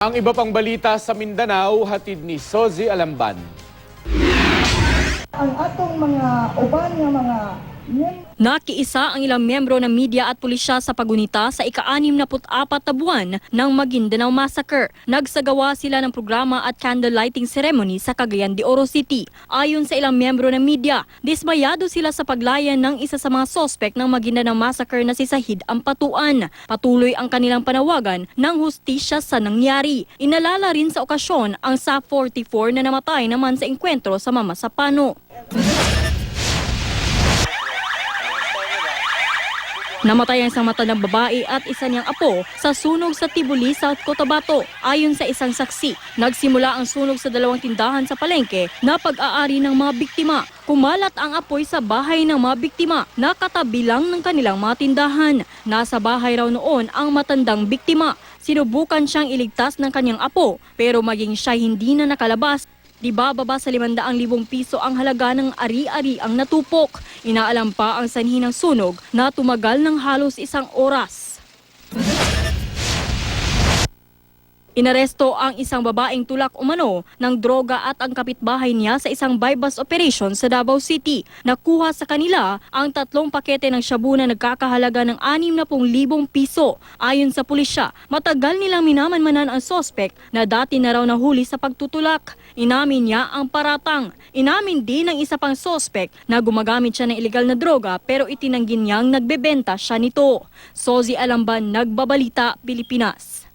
Ang iba pang balita sa Mindanao, hatid ni Sozi Alamban. ang atong mga uban nga mga Nakiisa ang ilang membro ng media at pulisya sa pagunita sa ika-64 na buwan ng Maguindanao Massacre. Nagsagawa sila ng programa at candle lighting ceremony sa Cagayan de Oro City. Ayon sa ilang membro ng media, dismayado sila sa paglayan ng isa sa mga sospek ng Maguindanao Massacre na si Sahid Ampatuan. Patuloy ang kanilang panawagan ng hustisya sa nangyari. Inalala rin sa okasyon ang sa 44 na namatay naman sa engkwentro sa Mamasapano. Namatay ang isang matandang babae at isa niyang apo sa sunog sa Tibuli, South Cotabato. Ayon sa isang saksi, nagsimula ang sunog sa dalawang tindahan sa palengke na pag-aari ng mga biktima. Kumalat ang apoy sa bahay ng mga biktima na katabi lang ng kanilang mga tindahan. Nasa bahay raw noon ang matandang biktima. Sinubukan siyang iligtas ng kanyang apo pero maging siya hindi na nakalabas Di bababa sa 500,000 piso ang halaga ng ari-ari ang natupok. Inaalam pa ang sanhi ng sunog na tumagal ng halos isang oras. Inaresto ang isang babaeng tulak umano ng droga at ang kapitbahay niya sa isang bypass operation sa Davao City. Nakuha sa kanila ang tatlong pakete ng shabu na nagkakahalaga ng 60,000 piso. Ayon sa pulisya, matagal nilang minamanmanan ang sospek na dati na raw nahuli sa pagtutulak. Inamin niya ang paratang. Inamin din ng isa pang sospek na gumagamit siya ng ilegal na droga pero itinanggi niyang nagbebenta siya nito. Sozi Alamban, Nagbabalita, Pilipinas.